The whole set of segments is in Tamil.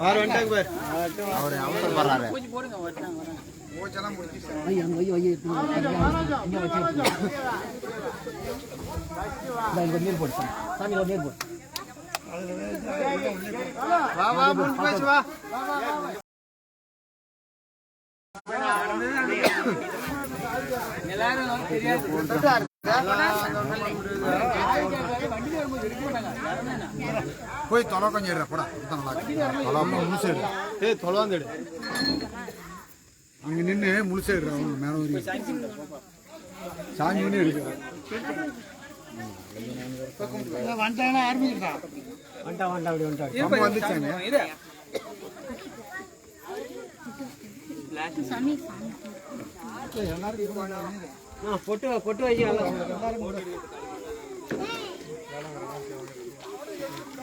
ஆறு வந்துட்டாங்க பாரு. அவர் அவசரப்படுறாரு ஐயா அங்கே ஐயோ போய் தொலை கொஞ்சம் எடுற போடா தொலை முழுசு எடு ஏய் தொலைவாந்து எடு. அங்க நின்று முழுசு எடுற அவங்க மேல ஒரு சாமி பண்ணி எடுக்கிற நம்ம வந்துச்சாங்க பொட்டு பொட்டு வச்சு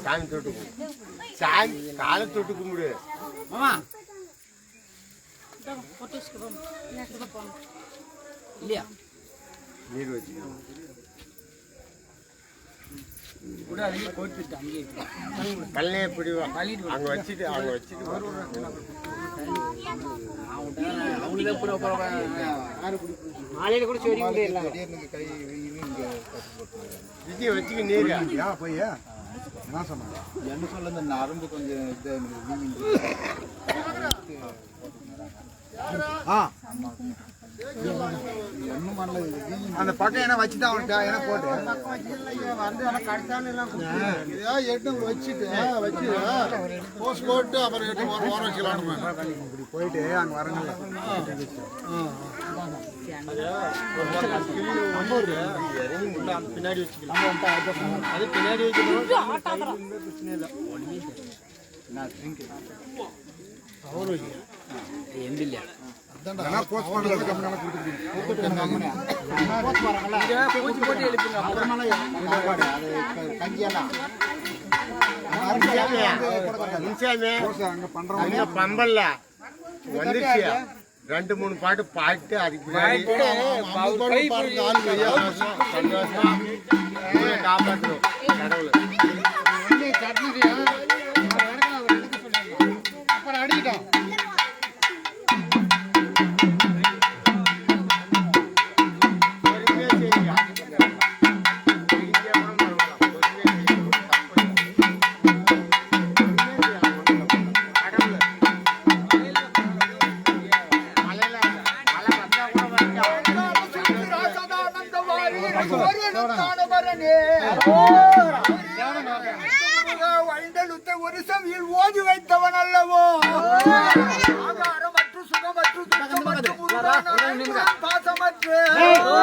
சாமி தொட்டு சாமி காலை தொட்டு கும்பிடு இல்லையா நீர் வச்சு கல்லையே பிடிவா அங்க வச்சுட்டு அங்க வச்சுட்டு கூட கூட சரி முடியல விஜய் வச்சுக்க நீர்? யா போய் என்ன சொன்னாங்க? என்ன சொல்ல இந்த நரம்பு கொஞ்சம் இது ஆ. ஒன்றும் பண்ணல அந்த பக்கம் என்ன வச்சுதான் அவன்கிட்ட? என்ன போட்டு? வந்து ஆனால் கடைசான எல்லாம் இதையா எட்டு வச்சுட்டு வச்சு போஸ்ட் போட்டு அப்புறம் எட்டு இப்படி போயிட்டு அங்க வரங்கல்ல அந்த பின்னாடி வச்சுக்கலாம் அது பின்னாடி வச்சுக்கலாம் பிரச்சனை இல்லை எந்த இல்லையா ஏன்னா பம்பல்ல வந்துருச்சு ரெண்டு மூணு பாட்டு பாட்டு அதுக்கு ஊரை காப்பாற்றணும் கடவுள் ஒரு சமையல் ஓதி வைத்தவன் அல்லவோ பாசமற்று